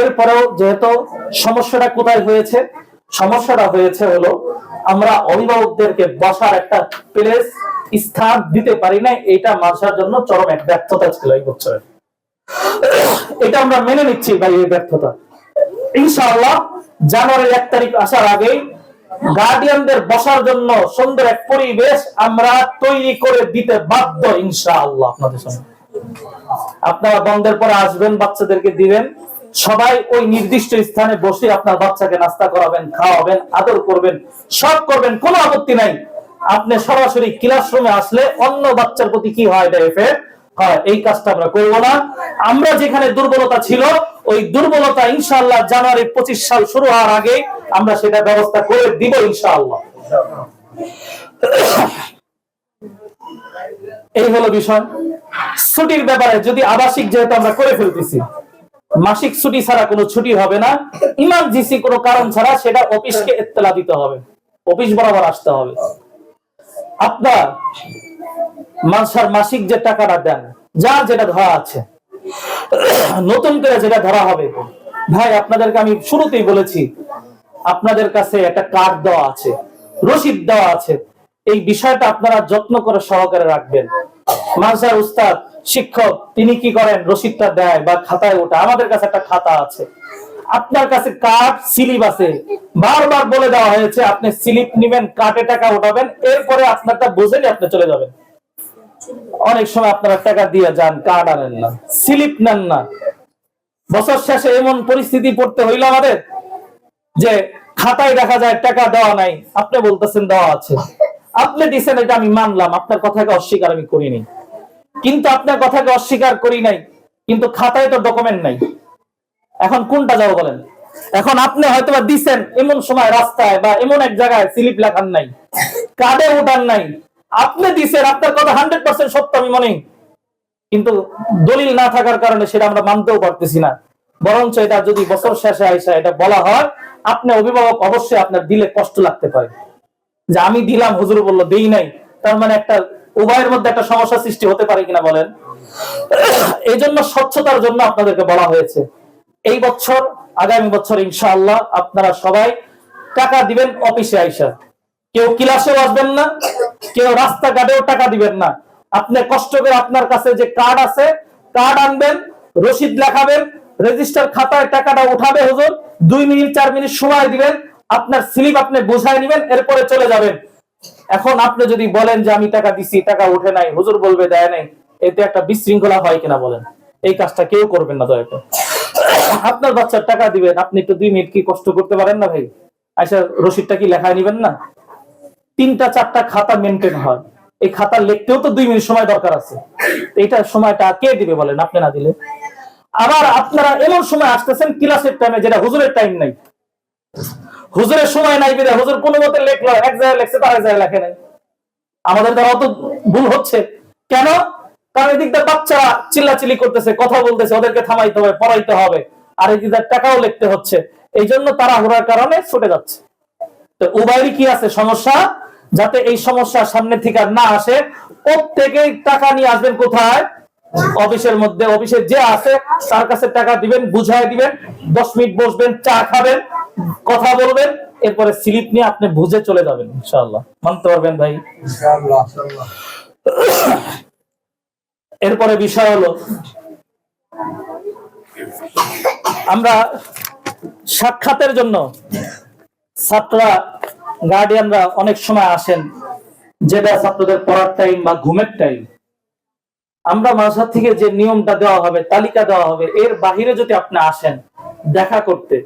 এরপরেও যেহেতু সমস্যাটা কোথায় হয়েছে, সমস্যাটা হয়েছে হলো আমরা অভিভাবকদেরকে বসার একটা প্লেস স্থান দিতে পারি না এটা মাসার জন্য চরম এক ব্যর্থতা ছিল এই বছরের এটা আমরা মেনে নিচ্ছি ভাই এই ব্যর্থতা। ইনশাআল্লাহ জানুয়ারির এক তারিখ আসার আগেই গার্ডিয়ানদের বসার জন্য সুন্দর এক পরিবেশ আমরা তৈরি করে দিতে বাধ্য ইনশাআল্লাহ আপনাদের সামনে। আপনারা বন্ধের পরে আসবেন, বাচ্চাদেরকে দিবেন। সবাই ওই নির্দিষ্ট স্থানে বসে আপনার বাচ্চাকে নাস্তা করাবেন, খাওয়াবেন, আদর করবেন, সব করবেন, কোনো আপত্তি নাই। আপনি সরাসরি ক্লাসরুমে আসলে অন্য বাচ্চার প্রতি কি হয় এটা এফেক্ট এই কাজটা আমরা করব না। আমরা যেখানে দুর্বলতা ছিল, ওই দুর্বলতা ইনশাআল্লাহ জানুয়ারি পঁচিশ সাল শুরু হওয়ার আগে আমরা সেটা ব্যবস্থা করে দিব ইনশাআল্লাহ। এই হলো বিষয়। ছুটির ব্যাপারে যদি আবাসিক যেহেতু আমরা করে ফেলতেছি মাসিক ছুটি ছাড়া কোনো ছুটি হবে না। ইমার্জেন্সি কোনো কারণ ছাড়া সেটা অফিসকে এত্তলা দিতে হবে। অফিস বরাবর আসতে হবে। আপনার মাসার মাসিক যে টাকাটা দেন, যার যেটা ধরা আছে, নতুন করে যেটা ধরা হবে। ভাই, আপনাদেরকে আমি শুরুতেই বলেছি, আপনাদের কাছে একটা কার্ড দেওয়া আছে, রসিদ দেওয়া আছে। এই বিষয়টা আপনারা যত্ন করে সহকারে রাখবেন। মাসার উস্তাদ শিক্ষক, তিনি কি করেন? রসিদটা দেয় বা খাতায় ওটা আমাদের কাছে একটা খাতা আছে। আপনার কাছে কার্ড স্লিপ আছে। বারবার বলে দেওয়া হয়েছে, আপনি স্লিপ নেবেন কার্ডে টাকা উঠাবেন এরপরে আপনারটা বুঝেনি আপনি চলে যাবেন। অনেক সময় আপনারা টাকা দিয়ে যান কার্ড আনেন না। স্লিপ নেন না। বছর শেষে এমন পরিস্থিতি পড়তে হইল আমাদের যে খাতায় দেখা যায় টাকা দেওয়া নাই, আপনি বলতেছেন দেওয়া আছে। আপনি দিচ্ছেন এটা আমি মানলাম। আপনার কথাকে অস্বীকার আমি করিনি। কিন্তু আপনার কথাকে অস্বীকার করি নাই, কিন্তু খাতায় তো ডকুমেন্ট নাই। এখন কোনটা যাব বলেন? এখন আপনি হয়তো বা দিচ্ছেন এমন সময় রাস্তায় বা এমন এক জায়গায় স্লিপ লেখার নাই কার্ডে উঠান নাই। আপনি দিচ্ছেন আপনার কথা হান্ড্রেড পার্সেন্ট সত্য, আমি মনে। কিন্তু দলিল না থাকার কারণে সেটা আমরা মানতেও পারতেছি না। বরঞ্চ এটা যদি বছর শেষে আইসা এটা বলা হয়, আপনি অভিভাবক অবশ্যই আপনার দিলে কষ্ট লাগতে পারে। যে আমি দিলাম, হুজুর বলল, দেই নাই। তার মানে একটা উভয়ের মধ্যে একটা সমস্যা সৃষ্টি হতে পারে কিনা বলেন। এই জন্য স্বচ্ছতার জন্য আপনাদেরকে বলা হয়েছে, এই বছর, আগামী বছর ইনশাআল্লাহ আপনারা সবাই টাকা দিবেন অফিসে আইসা। কেউ ক্লাসেও আসবেন না, কেউ রাস্তাঘাটেও টাকা দিবেন না। আপনি কষ্ট করে আপনার কাছে যে কার্ড আছে, কার্ড আনবেন, রসিদ লেখাবেন, রেজিস্টার খাতায় টাকাটা উঠাবে হুজুর, দুই মিনিট, চার মিনিট সময় দিবেন, আপনার স্লিপ আপনি বোঝায় নিবেন, এরপরে চলে যাবেন। এখন আপনি যদি বলেন যে আমি টাকা দিছি, টাকা উঠে নাই, হুজুর বলবে দেয় নাই, এতে একটা বিশৃঙ্খলা হয় কিনা বলেন? এই কাজটা কেউ করবেন না, দয়া করে। আপনার বাচ্চার টাকা দিবেন, আপনি একটু দুই মিনিট কি কষ্ট করতে পারেন না ভাই? আচ্ছা রসিদটা কি লেখায় নিবেন না? তিনটা, চারটা খাতা মেনটেন হয়। এই খাতা লিখতেও তো দুই মিনিট সময় দরকার আছে। এইটার সময়টা কে দিবে বলেন, আপনি না দিলে? আবার আপনারা এমন সময় আসতেছেন ক্লাসের টাইমে যেটা হুজুরের টাইম নাই। হুজুরের সময় নাই বেদে হুজুর কোনো মতে লেখলো, এক জায়গায় লেখছে, তার এক জায়গায় লেখে নাই। আমাদের দ্বারা অত ভুল হচ্ছে। কেন? কারণ এদিক দিয়ে বাচ্চারা চিল্লাচিল্লি করতেছে, কথা বলতেছে, ওদেরকে থামাইতে হবে, পড়াইতে হবে। আর এদিক দিয়ে টাকাও লিখতে হচ্ছে এই জন্য তারা হুড়ার কারণে ছুটে যাচ্ছে। তো উভয়েরই কি আছে? সমস্যা? যাতে এই সমস্যা সামনে থেকে আর না আসে, প্রত্যেকেই টাকা নিয়ে আসবেন কোথায়? অফিসের মধ্যে অফিসে যে আছে তার কাছে টাকা দিবেন বুঝাই দিবেন দশ মিনিট বসবেন চা খাবেন কথা বলবেন এরপরে স্লিপ নিয়ে আপনি বুঝে চলে যাবেন ইনশাআল্লাহ। মানতে পারবেন ভাই? এরপরে বিষয় হলো আমরা সাক্ষাতের জন্য ছাত্ররা গার্ডিয়ানরা অনেক সময় আসেন যেটা ছাত্রদের পড়ার টাইম বা ঘুমের টাইম আমরা মাসা থেকে যে নিয়মটা দেওয়া হবে, তালিকা দেওয়া হবে, এর বাহিরে যদি আপনি আসেন দেখা করতে,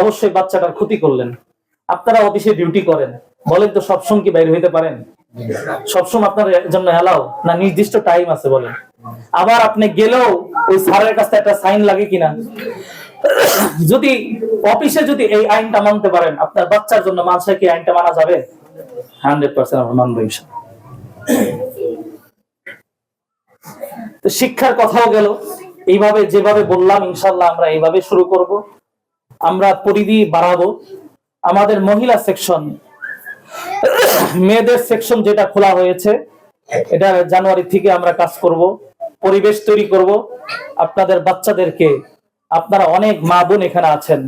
অবশ্যই বাচ্চাটার ক্ষতি করলেন। আপনারা অফিসে ডিউটি করেন। বলেন তো সবসময় কি বাইরে হইতে পারেন? সবসময় আপনার জন্য এলাও না, নির্দিষ্ট টাইম আছে বলেন। আবার আপনি গেলেও ওই স্যারের কাছে একটা সাইন লাগে কিনা? যদি অফিসে যদি এই আইনটা মানতে পারেন, আপনার বাচ্চার জন্য মানসায় কি আইনটা মানা যাবে? হান্ড্রেড পার্সেন্ট আমরা মানবো। শিক্ষার কথাও গেল। এইভাবে যেভাবে বললাম ইনশাল্লাহ আমরা এইভাবে শুরু করব। আমরা পরিধি বাড়াবো। আমাদের মহিলা সেকশন, মেয়েদের সেকশন যেটা খোলা হয়েছে, এটা জানুয়ারি থেকে আমরা কাজ করব, পরিবেশ তৈরি করব। আপনাদের বাচ্চাদেরকে, আপনারা অনেক মা বোন এখানে আছেন,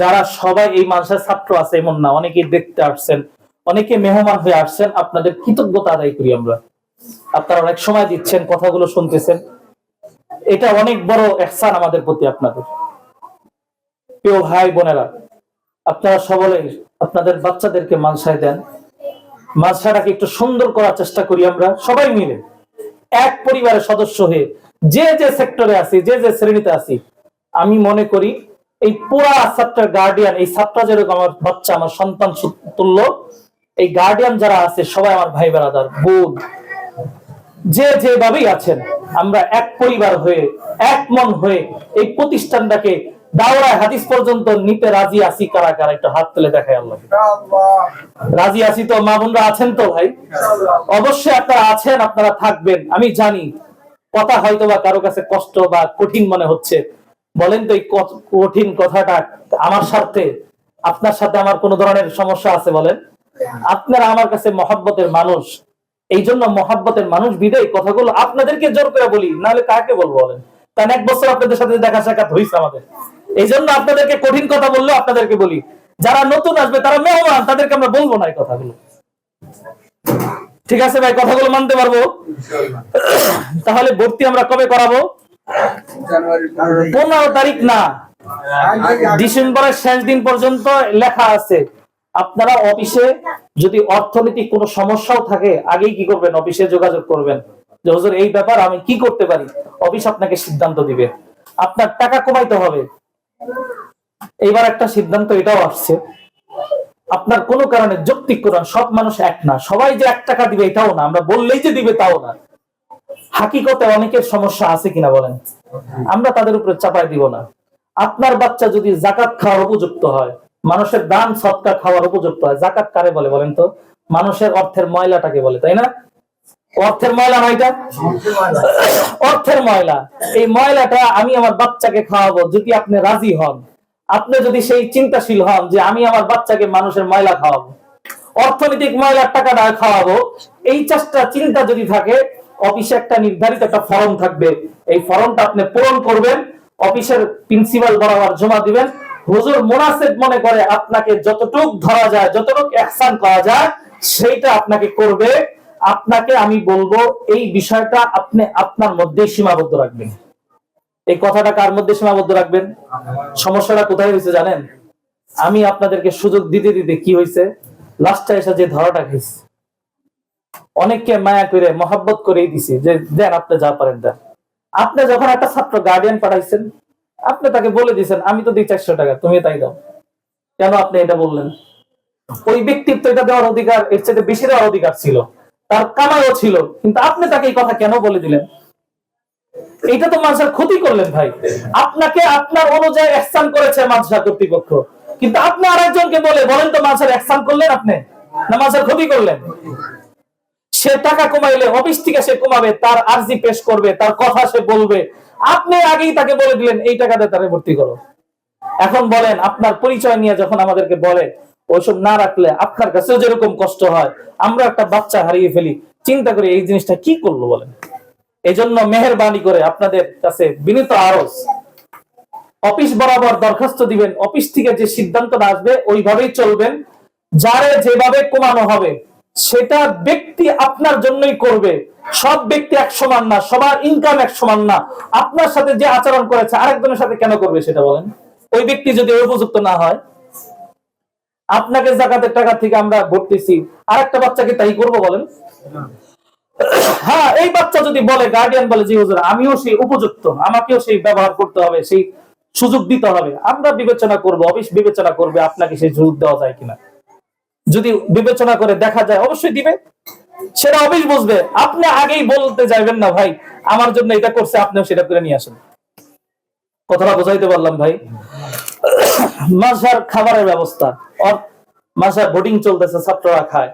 যারা সবাই এই মানুষের ছাত্র আছে, এমন না, অনেকেই দেখতে আসছেন, অনেকে মেহমান হয়ে আসছেন, আপনাদের কৃতজ্ঞতা আদায় করি আমরা। আপনারা অনেক সময় দিচ্ছেন, কথাগুলো শুনতেছেন। এটা অনেক বড় এহসান আমাদের প্রতি আপনাদের। প্রিয় ভাই বোনেরা, আপনারা সকলে আপনাদের বাচ্চাদেরকে মানসায় দেন। মানসাটাকে একটু সুন্দর করার চেষ্টা করি আমরা, সবাই মিলে। এক পরিবারের সদস্য হয়ে যে যে সেক্টরে আছি, যে যে শ্রেণীতে আছি, আমি মনে করি এই পুরা ছাত্রের গার্ডিয়ান এই ছাত্র যেরকম আমার বাচ্চা, আমার সন্তান তুল্য, এই গার্ডিয়ান যারা আছে, সবাই আমার ভাই বেড়াদার বোন যে যেভাবেই আছেন আমরা এক পরিবার হয়ে এক মন হয়ে এই প্রতিষ্ঠানটাকে দাওরায় হাদিস পর্যন্ত নিতে রাজি আছি কারা কারা? একটু হাত তুলে দেখায় আল্লাহ। রাজি আছি তো মা বোনরা আছেন তো ভাই? অবশ্যই আপনারা আছেন আপনারা থাকবেন আমি জানি। কথা হয়তো বা কারও কাছে কষ্ট বা কঠিন মনে হচ্ছে। বলেন তো এই কঠিন কথাটা আমার সাথে আপনার সাথে আমার কোন ধরনের সমস্যা আছে বলেন? আপনারা আমার কাছে মহাব্বতের মানুষ এই জন্য মহাব্বতের মানুষ বিদায় কথাগুলো আপনাদেরকে জোর করে বলি নাহলে কাকে বলব বলেন? কারণ এক বছর আপনাদের সাথে দেখা সাক্ষাৎ হয়েছে আমাদের। এই জন্য আপনাদেরকে কঠিন কথা বললেও আপনাদেরকে বলি যারা নতুন আসবে তারা মেহমান তাদেরকে আমরা বলব না এই কথাগুলো। ঠিক আছে ভাই কথাগুলো মানতে পারব? তাহলে ভর্তি আমরা কবে করাবো? পনেরো তারিখ। না ডিসেম্বরের শেষ দিন পর্যন্ত লেখা আছে। আপনারা অফিসে যদি অর্থনৈতিক কোনো সমস্যাও থাকে, আগেই কি করবেন? অফিসে যোগাযোগ করবেন। যে, হুজুর, এই ব্যাপার আমি কি করতে পারি? অফিস আপনাকে সিদ্ধান্ত দিবে। আপনার টাকা কমাইতে হবে। এইবার একটা সিদ্ধান্ত এটাও আসছে। আপনার কোনো কারণে যৌক্তিক কোরআন, সব মানুষ এক না। সবাই যে এক টাকা দিবে এটাও না। আমরা বললেই যে দিবে তাও না। হাকিকতে অনেকের সমস্যা আছে কিনা বলেন? আমরা তাদের উপরে চাপাই দিব না। আপনার বাচ্চা যদি জাকাত খাওয়ার উপযুক্ত হয় মানুষের দান সৎকার খাওয়ার উপযুক্ত হয়। জাকাত কারে বলে বলেন তো? মানুষের অর্থের ময়লাটাকে বলে তাই না? অর্থের ময়লা নয়টা অর্থের ময়লা। এই ময়লাটা আমি আমার বাচ্চাকে খাওয়াবো যদি আপনি রাজি হন। আপনি যদি সেই চিন্তাশীল হন যে আমি আমার বাচ্চাকে মানুষের ময়লা খাওয়াবো অর্থনৈতিক ময়লার টাকাটা খাওয়াবো এই চেষ্টা চিন্তা যদি থাকে অফিসে একটা নির্ধারিত একটা ফর্ম থাকবে। এই ফর্মটা আপনি পূরণ করবেন অফিসের প্রিন্সিপাল বরাবর জমা দিবেন হুজুর মোনাসেব মনে করে আপনাকে যতটুক ধরা যায়, যতটুক অ্যাকশন করা যায়, সেইটা আপনাকে করবে। আপনাকে আমি বলব, এই বিষয়টা আপনি আপনার মধ্যে সীমাবদ্ধ রাখবেন। এই কথাটা কার মধ্যে সীমাবদ্ধ রাখবেন? সমস্যাটা কোথায় হয়েছে জানেন? আমি আপনাদেরকে সুযোগ দিতে দিতে কি হয়েছে? লাস্টে এসে যে ধরাটা খাইছে অনেককে মায়া করে, মহাব্বত করেই দিছি যে, দেন আপনি যা পারেন দেন। আপনি যখন একটা ছাত্র গার্ডিয়ান পাঠাইছেন আপনি তাকে বলে দিয়েছেন, আমি তো দিই চারশো টাকা তুমি তাই দাও। কেন আপনি এটা বললেন? ওই ব্যক্তির তো এটা দেওয়ার অধিকার, এর চেয়ে বেশি দেওয়ার অধিকার ছিল। তার কামাইও ছিল, কিন্তু আপনি তাকে এই কথা কেন বলে দিলেন? এটা তো মানুষের ক্ষতি করলেন ভাই। আপনাকে আপনার অনুযায়ী অ্যাকশন করেছে মাদ্রাসা কর্তৃপক্ষ। কিন্তু আপনি আরেকজনকে বলে, বলেন তো মানুষের অ্যাকশন করলেন আপনি? না মানুষের ক্ষতি করলেন? সে টাকা কমাইলে, অফিস থেকে সে কমাবে, তার আর্জি পেশ করবে, তার কথা সে বলবে। আপনি আগেই তাকে বলে দিলেন, এই টাকাতে তারে ভর্তি করো। এখন বলেন, আপনার পরিচয় নিয়ে যখন আমাদেরকে বলে ওইসব না রাখলে আপনার কাছেও যেরকম কষ্ট হয়, আমরা একটা বাচ্চা হারিয়ে ফেলি। চিন্তা করি এই জিনিসটা কি করল বলেন? এই জন্য মেহরবানি করে আপনাদের কাছে বিনীত আরজ। অফিস বরাবর দরখাস্ত দিবেন, অফিস থেকে যে সিদ্ধান্তটা আসবে, ওইভাবেই চলবেন। যারে যেভাবে কমানো হবে সেটা ব্যক্তি আপনার জন্যই করবে। সব ব্যক্তি এক সমান না, সবার ইনকাম এক সমান না। আপনার সাথে যে আচরণ করেছে, আরেকজনের সাথে কেন করবে সেটা বলেন। ওই ব্যক্তি যদি উপযুক্ত না হয়, আপনাকে জাকাতের টাকা থেকে আমরা ভর্তিছি। আরেকটা বাচ্চাকে তাই করব বলেন? হ্যাঁ এই বাচ্চা যদি বলে গার্ডিয়ান বলে, জি হুজুর, আমিও সেই উপযুক্ত, আমাকেও সেই ব্যবহার করতে হবে, সেই সুযোগ দিতে হবে। আমরা বিবেচনা করব, অফিস বিবেচনা করবে আপনাকে সেই সুযোগ দেওয়া যায় কিনা। যদি বিবেচনা করে দেখা যায়, অবশ্যই দিবে। সেটা অফিস বুঝবে। আপনি আগেই বলতে যাবেন না, ভাই, আমার জন্য এটা করছে, আপনিও সেটা করে নিয়ে আসেন। কথাটা বোঝাইতে পারলাম, ভাই। মাসার খাবারের ব্যবস্থা মাসার বোর্ডিং চলতেছে, ছাত্ররা খায়।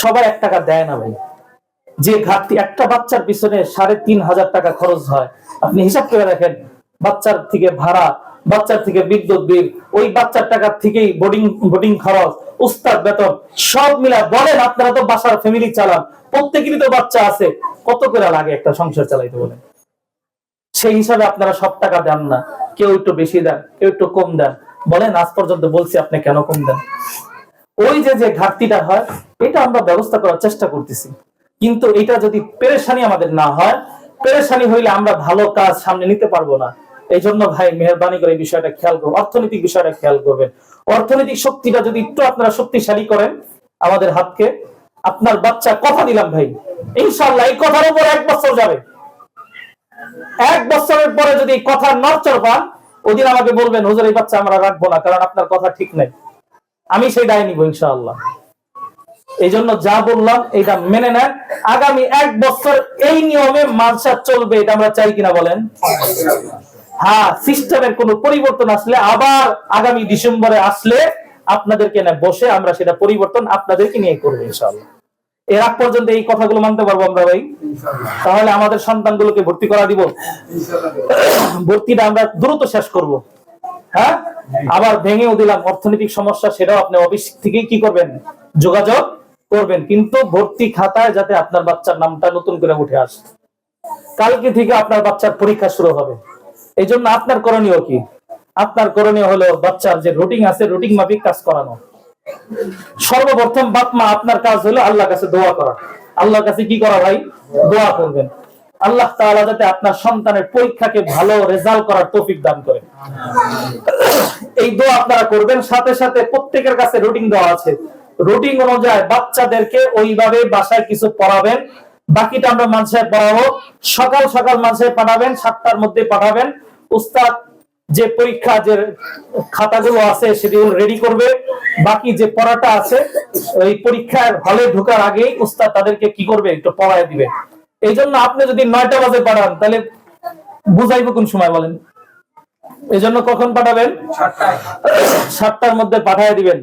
সবাই এক টাকা দেয় না, ভাই। যে ঘাটতি, একটা বাচ্চার পিছনে সাড়ে তিন হাজার টাকা খরচ হয়। আপনি হিসাব করে দেখেন, বাচ্চার থেকে ভাড়া বাচ্চার থেকে বিদ্যুৎ বিল, ওই বাচ্চার টাকা থেকেই বোর্ডিং বোর্ডিং খরচ, উস্তাদ বেতন, সব মিলা বলেন আপনারা তো বাসার ফ্যামিলি চালান, প্রত্যেকেরই তো বাচ্চা আছে, কত করে লাগে একটা সংসার চালাইতে বলেন? সেই হিসাবে আপনারা সব টাকা দেন না, কেউ একটু বেশি দেন, কেউ একটু কম দেন, বলেন আজ পর্যন্ত বলছি আপনি কেন কম দেন? ওই যে যে ঘাটতিটা হয়, এটা আমরা ব্যবস্থা করার চেষ্টা করতেছি, কিন্তু এটা যদি পেরেশানি আমাদের না হয়, পেরেশানি হইলে আমরা ভালো কাজ সামনে নিতে পারব না। এই জন্য ভাই মেহরবানি করে এই বিষয়টা খেয়াল করব অর্থনৈতিক বিষয়টা খেয়াল করবেন। অর্থনৈতিক শক্তিটা যদি একটু আপনারা শক্তিশালী করেন, আমাদের হাতকে, আপনার বাচ্চা কথা দিলাম ভাই ইনশাল্লাহ এই কথার উপর এক বছর যাবে। এক বছরের পরে যদি কথা নড়চড় পান, ওদিন আমাকে বলবেন, হুজুর, এই বাচ্চা আমরা রাখব না, কারণ আপনার কথা ঠিক নাই। আমি সেই দায় নিব ইনশাআল্লাহ। এই জন্য যা বললাম এটা মেনে নেন। আগামী এক বছর এই নিয়মে মালসা চলবে, এটা আমরা চাই কিনা বলেন? হ্যাঁ সিস্টেমের কোন পরিবর্তন আসলে আবার আগামী ডিসেম্বরে আসলে আপনাদেরকে না বসে আমরা সেটা পরিবর্তন আপনাদেরকে নিয়ে করব ইনশাআল্লাহ। এর আগ পর্যন্ত এই কথাগুলো মানতে পারব আমরা ভাই? তাহলে আমাদের সন্তানগুলোকে ভর্তি করা দিব। ভর্তিটা আমরা দ্রুত শেষ করব। হ্যাঁ? আবার ভেঙেও দিলাম। অর্থনৈতিক সমস্যা সেটাও আপনি অফিস থেকেই কি করবেন? যোগাযোগ করবেন। কিন্তু ভর্তি খাতায় যাতে আপনার বাচ্চার নামটা নতুন করে উঠে আসে। কালকে থেকে আপনার বাচ্চার পরীক্ষা শুরু হবে। এই জন্য আপনার করণীয় কি? আপনার করণীয় হলো বাচ্চার যে রুটিন আছে, রুটিন মাফিক কাজ করানো। সর্বপ্রথম বাপ মা আপনার কাজ হলো আল্লাহর কাছে দোয়া করা। আল্লাহর কাছে কি করা ভাই? দোয়া করবেন। আল্লাহ তাআলা যাতে আপনার সন্তানের পরীক্ষাকে ভালো রেজাল্ট করার তৌফিক দান করে। এই দোয়া আপনারা করবেন, সাথে সাথে প্রত্যেকের কাছে রুটিন দেওয়া আছে। রুটিন অনুযায়ী বাচ্চাদেরকে ওইভাবে বাসায় কিছু পড়াবেন। বাকিটা আমরা মানসায় পড়াবো। সকাল সকাল মানসায় পাঠাবেন সাতটার মধ্যে পাঠাবেন। উস্তাদ যে পরীক্ষা যে খাতাগুলো আছে সেগুলো রেডি করবে। বাকি যে পড়াটা আছে ওই পরীক্ষার হলে ঢোকার আগেই উস্তাদ তাদেরকে কি করবে একটু পড়ায় দিবে। এই জন্য আপনি যদি নয়টা বাজে পাঠান তাহলে বুঝাইবো কোন সময় বলেন? এই জন্য কখন পাঠাবেন? সাতটার মধ্যে পাঠিয়ে দিবেন।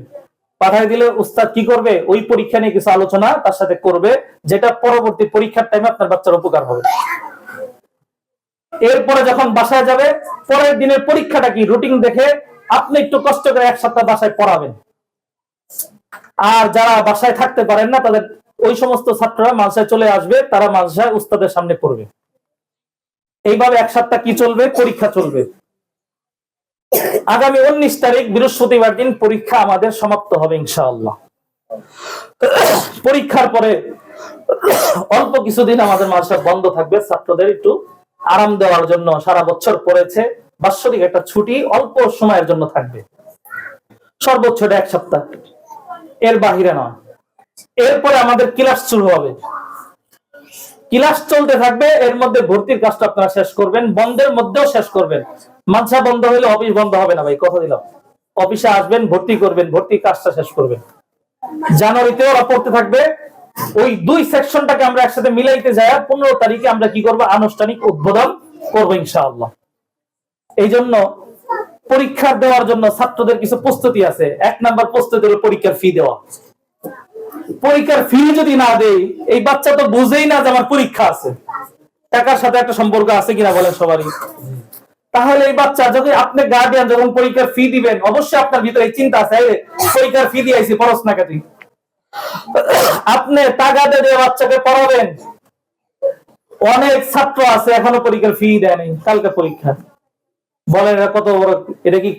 পাঠিয়ে দিলে উস্তাদ কি করবে? ওই পরীক্ষা নিয়ে কিছু আলোচনা তার সাথে করবে, যেটা পরবর্তী পরীক্ষার টাইমে আপনার বাচ্চার উপকার হবে। এরপরে যখন বাসায় যাবে, পরের দিনের পরীক্ষাটা কি? রুটিন দেখে আপনি একটু কষ্ট করে এক সপ্তাহ বাসায় পড়াবেন। আর যারা বাসায় থাকতে পারেন না, তাদের ওই সমস্ত ছাত্ররা মালসায় চলে আসবে, তারা মালসায় উস্তাদের সামনে পড়বে। এইভাবে এক সপ্তাহ কি চলবে? পরীক্ষা চলবে। আগামী উনিশ তারিখ বৃহস্পতিবার দিন পরীক্ষা আমাদের সমাপ্ত হবে ইনশাআল্লাহ। পরীক্ষার পরে অল্প কিছুদিন আমাদের মাদ্রাসা বন্ধ থাকবে, ছাত্রদের একটু আরাম দেওয়ার জন্য সারা বছর পড়েছে। বাৎসরিক একটা ছুটি অল্প সময়ের জন্য থাকবে। সর্বোচ্চ এক সপ্তাহ। এর বাহিরে নয়। এরপরে আমাদের ক্লাস শুরু হবে। ক্লাস চলতে থাকবে, এর মধ্যে ভর্তির কাজটা আপনারা শেষ করবেন, বন্ধের মধ্যেও শেষ করবেন। মাদ্রাসা বন্ধ হলে অফিস বন্ধ হবে না ভাই, কথা দিলাম। অফিসে আসবেন, ভর্তি করবেন, ভর্তি কাজটা শেষ করবেন। জানুয়ারিতে ওরা পড়তে থাকবে। ওই দুই সেকশনটাকে আমরা একসাথে মিলাইতে যাই, পনেরো তারিখে আমরা কি করব? আনুষ্ঠানিক উদ্বোধন করব ইনশাআল্লাহ। এই জন্য পরীক্ষা দেওয়ার জন্য ছাত্রদের কিছু প্রস্তুতি আছে। এক নাম্বার প্রস্তুতি হলো পরীক্ষার ফি দেওয়া। পরীক্ষার ফি যদি না দেই, এই বাচ্চা তো বুঝেই না যে আমার পরীক্ষা আছে। টাকার সাথে একটা সম্পর্ক আছে কিনা বলেন সবারই। তাহলে এই বাচ্চা যদি আপনি গার্ডিয়ান যখন পরীক্ষার ফি দিবেন, অবশ্যই আপনার ভিতরে চিন্তা আছে পরীক্ষার ফি দিয়ে আইছি পড়াস না কাটি। আপনি টাকা দিয়ে বাচ্চাকে পড়াবেন। অনেক ছাত্র আছে, এখনও পরীক্ষার ফি দেয়নি কালকে পরীক্ষা। বলেন এটা কত বড়, এটা কি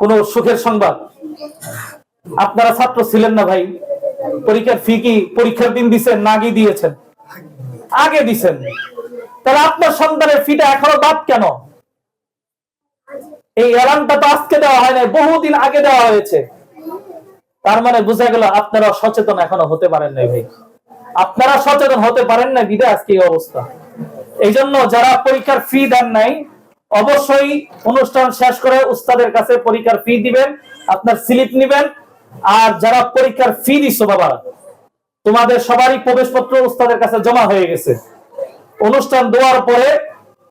কোন সুখের সংবাদ? আপনারা ছাত্র ছিলেন না ভাই? পরীক্ষার ফি কি পরীক্ষার দিন দিছেন না আগে দিয়েছেন? আগে দিছেন। তাহলে আপনার সন্তানের ফিটা এখনও বাদ কেন? এই অ্যালার্মটা তো আজকে দেওয়া হয় নাই, বহুদিন আগে দেওয়া হয়েছে। তার মানে বোঝা গেল আপনারা সচেতন এখনও হতে পারেন নাই ভাই। আপনারা সচেতন হতে পারেন না বিদে আজকে এই অবস্থা। এই জন্য যারা পরীক্ষার ফি দেন নাই, অবশ্যই অনুষ্ঠান শেষ করে উস্তাদের কাছে পরীক্ষার ফি দিবেন, আপনার স্লিপ নিবেন আর যারা পরীক্ষার ফি দিছো বাবা, তোমাদের সবারই প্রবেশপত্র উস্তাদের কাছে জমা হয়ে গেছে। অনুষ্ঠান দেওয়ার পরে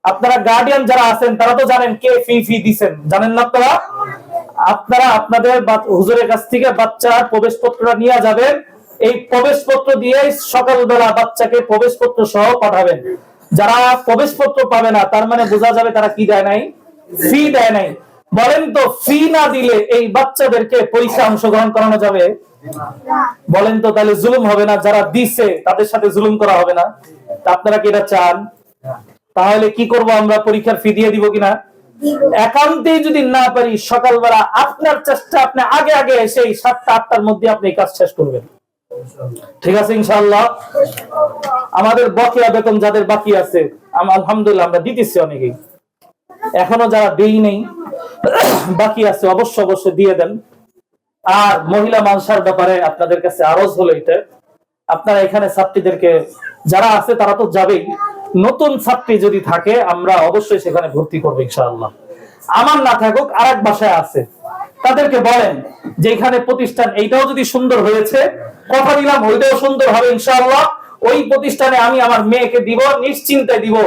আপনারা গার্ডিয়ান যারা আছেন, তারা তো জানেন কে ফি ফি দিছেন। জানেন না আপনারা? আপনারা আপনাদের হুজুরের কাছ থেকে বাচ্চার প্রবেশপত্রটা নিয়ে যাবেন। এই প্রবেশপত্র দিয়ে সকালবেলা বাচ্চাকে প্রবেশপত্র সহ পাঠাবেন। যারা প্রবেশপত্র পাবে না, তার মানে বোঝা যাবে তারা কি দেয় নাই? ফি দেয় নাই। বলেন তো ফি না দিলে এই বাচ্চাদেরকে পরীক্ষা অংশগ্রহণ করানো যাবে? বলেন তো, তাহলে জুলুম হবে না, যারা দিছে, তাদের সাথে জুলুম করা হবে না। আপনারা কি এটা চান? তাহলে কি করব আমরা? পরীক্ষার ফি দিয়ে দিব কিনা? একান্তেই যদি না পারি, সকালবেলা আপনার চেষ্টা, আপনি আগে আগে এসে এই সাতটা, আটটার মধ্যে আপনি কাজ শেষ করবেন। ঠিক আছে ইনশাল্লাহ আমাদের বকেয়া বেতন যাদের বাকি আছে আলহামদুলিল্লাহ আমরা দিতেছি অনেকেই। এখনও যারা দেই নেই বাকি আছে, অবশ্য অবশ্যই দিয়ে দেন। আর মহিলা মানসার ব্যাপারে আপনাদের কাছে আরজ হলো এটা। আপনারা এখানে ছাত্রীদেরকে, যারা আছে তারা তো যাবেই। নতুন ছাত্রী যদি থাকে, আমরা অবশ্যই সেখানে ভর্তি করব ইনশাআল্লাহ। আমার না থাকুক আর এক বাসায় আছে। তাদেরকে বলেন যে এখানে প্রতিষ্ঠান এইটাও যদি সুন্দর হয়েছে, কথা দিলাম, ওইটাও সুন্দর হবে ইনশাআল্লাহ। ওই প্রতিষ্ঠানে আমি আমার মেয়েকে দিব নিশ্চিন্তায় দিব।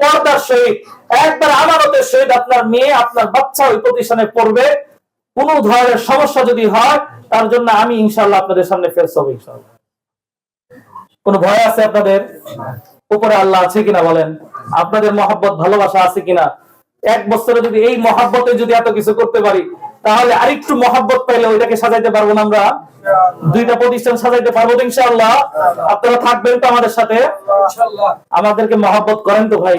পর্দার সহিত, একবার আমানতের সহিত আপনার মেয়ে, আপনার বাচ্চা ওই প্রতিষ্ঠানে পড়বে, কোন ধরনের সমস্যা যদি হয়, তার জন্য আমি ইনশাল্লাহ আপনাদের সামনে ফেস হব ইনশাল্লাহ কোন ভয় আছে আপনাদের? উপরে আল্লাহ আছে কিনা বলেন? আপনাদের মহাব্বত, ভালোবাসা আছে কিনা? এক বছরে যদি এই মহাব্বতে যদি এত কিছু করতে পারি তাহলে আরেকটু মহাব্বত পাইলে ওইটাকে সাজাইতে পারব না আমরা। দুইটা প্রতিষ্ঠান সাজাইতে পারব তো ইনশাআল্লাহ। আপনারা থাকবেন তো আমাদের সাথে। আমাদেরকে মহাব্বত করেন তো ভাই।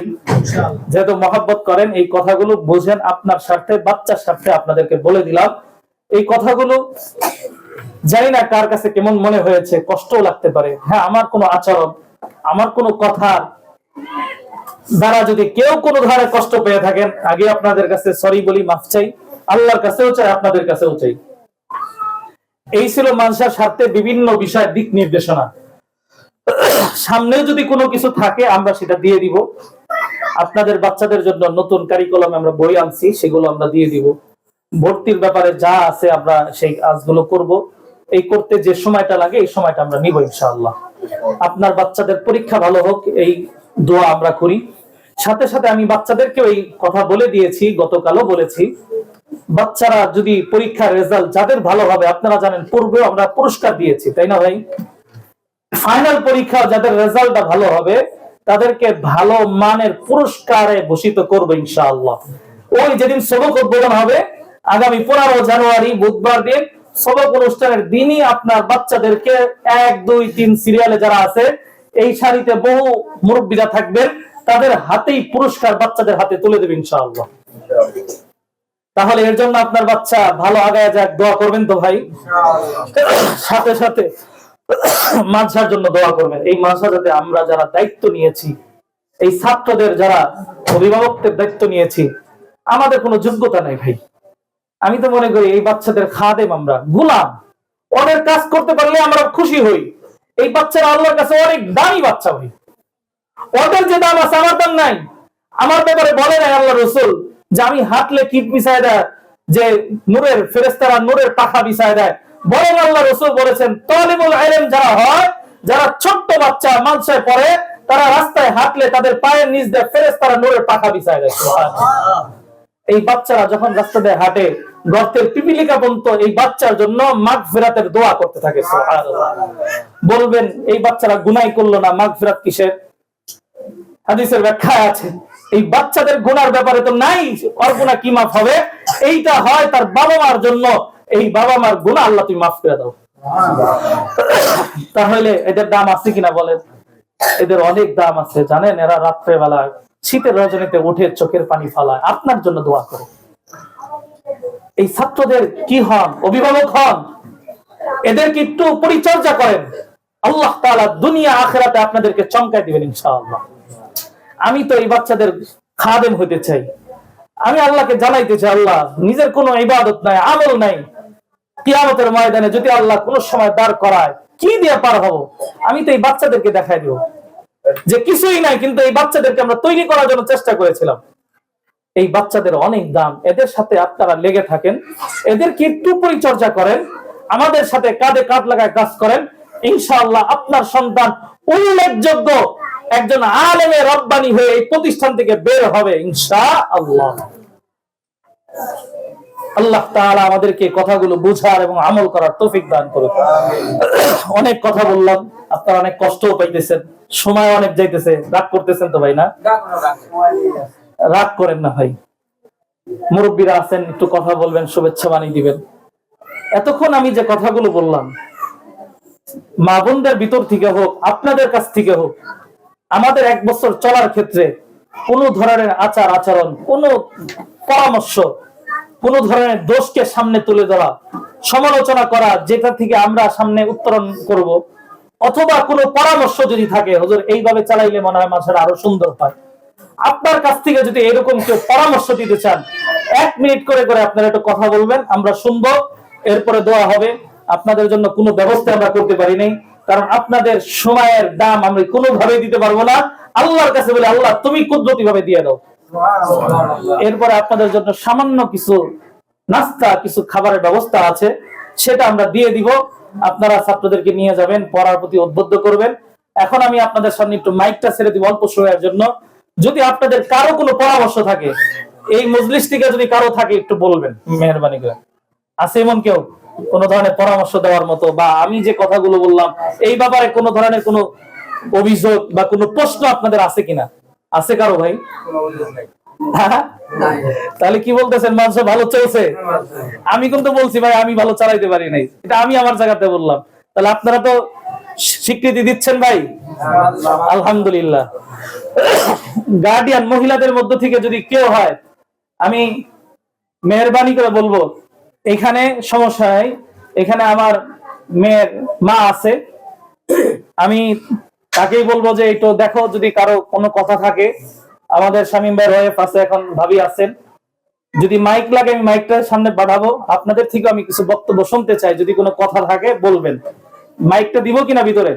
যেহেতু মহাব্বত করেন এই কথাগুলো বোঝেন আপনার স্বার্থে বাচ্চার স্বার্থে আপনাদেরকে বলে দিলাম। এই কথাগুলো জানি না কার কাছে কেমন মনে হয়েছে কষ্টও লাগতে পারে। হ্যাঁ আমার কোনো আচরণ আমার কোনো কথা দ্বারা যদি কেউ কোনো ধরনের কষ্ট পেয়ে থাকেন আগে আপনাদের কাছে সরি বলি মাফ চাই। আল্লাহর কাছেও চাই, আপনাদের কাছেও চাই। এই ছিল মানুষের স্বার্থে বিভিন্ন বিষয়, দিক নির্দেশনা। সামনেও যদি কোনো কিছু থাকে, আমরা সেটা দিয়ে দিব। আপনাদের বাচ্চাদের জন্য নতুন কারিকুলাম আমরা বই আনছি, সেগুলো আমরা দিয়ে দিব। ভর্তির ব্যাপারে যা আছে আমরা সেই কাজগুলো করব। এই করতে যে সময়টা লাগে, এই সময়টা আমরা নিব ইনশাআল্লাহ। আপনার বাচ্চাদের পরীক্ষা ভালো হোক, এই দোয়া আমরা করি। সাথে সাথে আমি বাচ্চাদেরকে এই কথা বলে দিয়েছি, গতকালও বলেছি। বাচ্চারা যদি পরীক্ষার রেজাল্ট যাদের ভালো হবে, আপনারা জানেন পূর্বেও আমরা পুরস্কার দিয়েছি, তাই না ভাই? ফাইনাল পরীক্ষা যাদের রেজাল্টটা ভালো হবে, তাদেরকে ভালো মানের পুরস্কারে ভূষিত করব ইনশাআল্লাহ। ওই যেদিন সবক উদ্বোধন হবে, আগামী পনেরো জানুয়ারি, বুধবার দিন সবক অনুষ্ঠানের দিনই আপনার বাচ্চাদেরকে এক, দুই, তিন সিরিয়ালে যারা আছে, এই সারিতে বহু মুরব্বীরা থাকবেন, তাদের হাতেই পুরস্কার বাচ্চাদের হাতে তুলে দেবে ইনশাআল্লাহ। তাহলে এর জন্য আপনার বাচ্চা ভালো আগায় যাক, দোয়া করবেন তো ভাই। সাথে সাথে মানসার জন্য দোয়া করবেন। এই মানসা যাতে আমরা যারা দায়িত্ব নিয়েছি, এই ছাত্রদের যারা অভিভাবকদের দায়িত্ব নিয়েছি, আমাদের কোনো যোগ্যতা নাই ভাই। আমি তো মনে করি এই বাচ্চাদের খাদেম আমরা, গুলাম। ওদের কাজ করতে পারলে আমরা খুশি হই। এই বাচ্চারা আল্লাহর কাছে অনেক দামি বাচ্চা ভাই। ওদের যে দাম আছে, আমার দাম নাই। আমার ব্যাপারে বলে নাই আল্লাহ রসুল। যে আমি হাঁটলে কিট মিশায় দেয়, যে নূরের ফেরেস্তারা নূরের পাখা বিছায় দেয়। বরং আল্লাহ রসুল বলেছেন তলিবুল আইলেম যারা হয়, যারা ছোট্ট বাচ্চা মানসায় পড়ে, তারা রাস্তায় হাঁটলে তাদের পায়ের নিচ দিয়ে ফেরেস্তারা নূরের পাখা বিছায় দেয়। এই বাচ্চারা যখন রাস্তা দিয়ে হাঁটে, গর্তের পিপিলিকা পর্যন্ত এই বাচ্চার জন্য মাঘ ফেরাতের দোয়া করতে থাকে বলবেন, এই বাচ্চারা গুনাই করল না মাঘ ফেরাত কিসের? হাদিসের ব্যাখ্যা আছে। এই বাচ্চাদের গুনার ব্যাপারে তো নাই। গুনাহ কি মাফ হবে? এইটা হয় তার বাবা মার জন্য। এই বাবা মার গুনাহ আল্লাহ তুমি মাফ করে দাও। তাহলে এদের দাম আছে কিনা বলেন? এদের অনেক দাম আছে, জানেন? এরা রাত্রে বেলা শীতের রজনীতে উঠে চোখের পানি ফালায়। আপনার জন্য দোয়া করে। এই ছাত্রদের কি হন? অভিভাবক হন? এদেরকে একটু পরিচর্যা করেন। আল্লাহ তাআলা দুনিয়া আখেরাতে আপনাদেরকে চমকায় দিবেন ইনশাআল্লাহ। আমি তো এই বাচ্চাদের খাদেম হতে চাই। আমি আল্লাহকে জানাইতে চাই, আল্লাহ, নিজের কোনো ইবাদত নাই, আমল নাই। কিয়ামতের ময়দানে যদি আল্লাহ কোন সময় দাঁড় করায়, কি দিয়ে পার হব? আমি তো এই বাচ্চাদেরকে দেখাই দিব। যে কিছুই নাই, কিন্তু এই বাচ্চাদেরকে আমরা তৈরি করার জন্য চেষ্টা করেছিলাম। এই বাচ্চাদের অনেক দাম। এদের সাথে আপনারা লেগে থাকেন। এদেরকে একটু পরিচর্যা করেন। আমাদের সাথে কাঁধে কাঁধ লাগায় কাজ করেন। ইনশাআল্লাহ আপনার সন্তান উল্লেখযোগ্য একজন আলেমে রব্বানি হয়ে এই প্রতিষ্ঠান থেকে বের হবে ইনশা আল্লাহ আল্লাহ তাআলা আমাদেরকে কথাগুলো বুঝার এবং আমল করার তৌফিক দান করুন অনেক কথা বললাম, আপনারা অনেক কষ্টও পাইতেছেন সময় অনেক যাইতেছে, রাগ করতেছেন তো ভাই না? রাগ করেন না ভাই। মুরব্বীরা আছেন, একটু কথা বলবেন, শুভেচ্ছা বাণী দিবেন। এতক্ষণ আমি যে কথাগুলো বললাম, মা বোনদের ভিতর থেকে হোক, আপনাদের কাছ থেকে হোক আমাদের এক বছর চলার ক্ষেত্রে কোনো ধরনের আচার আচরণ, কোনো পরামর্শ, কোনো ধরনের দোষকে সামনে তুলে ধরা, সমালোচনা করা, যেটা থেকে আমরা সামনে উত্তরণ করব, অথবা কোনো পরামর্শ যদি থাকে, হুজুর, এইভাবে চালাইলে মনে হয় মাসের আরও সুন্দর হয়। আপনার কাছ থেকে যদি এরকম কেউ পরামর্শ দিতে চান, এক মিনিট করে করে আপনারা একটু কথা বলবেন, আমরা শুনব, এরপরে দেওয়া হবে। আপনাদের জন্য কোনো ব্যবস্থা আমরা করতে পারি নাই। কারণ আপনাদের সময়ের দাম আমরা কোনোভাবেই দিতে পারব না। আল্লাহর কাছে বলে আল্লাহ তুমি কুদরতি ভাবে দিয়ে দাও। এরপরে আপনাদের জন্য সামান্য কিছু নাস্তা কিছু খাবারের ব্যবস্থা আছে। সেটা আমরা দিয়ে দিব। আপনারা ছাত্রদেরকে নিয়ে যাবেন পড়ার প্রতি উদ্বুদ্ধ করবেন। এখন আমি আপনাদের সামনে একটু মাইকটা ছেড়ে দিব অল্প সময়ের জন্য। যদি আপনাদের কারও কোনো পরামর্শ থাকে এই মজলিস থেকে যদি কারও থাকে একটু বলবেন মেহরবানি করে আছে এমন কেউ? কোন ধরনের পরামর্শ দেওয়ার মতো বা আমি যে কথাগুলো বললাম এই ব্যাপারে কোন ধরনের কোনো অভিযোগ বা কোনো প্রশ্ন আপনাদের আছে কিনা? আছে কারও ভাই? তাহলে কি বলতেছেন? মানুষ ভালো চলছে? আমি কিন্তু বলছি ভাই আমি ভালো চালাইতে পারি নাই। এটা আমি আমার জায়গাতে বললাম। তাহলে আপনারা তো স্বীকৃতি দিচ্ছেন ভাই? আলহামদুলিল্লাহ। গার্ডিয়ান মহিলাদের মধ্য থেকে যদি কেউ হয় আমি মেহরবানি করে বলব এখানে সমস্যা এখানে আমার মেয়ের মা আছে। আমি তাকেই বলব যে একটু দেখো, যদি কারও কোনো কথা থাকে, আমাদের শামীম ভাইয়ের ওয়াইফ আছে, এখন ভাবি আছেন। যদি মাইক লাগে, আমি মাইকটা সামনে বাড়াবো আপনাদের থেকে আমি কিছু বক্তব্য শুনতে চাই। যদি কোনো কথা থাকে, বলবেন। মাইকটা দিব কিনা ভিতরে?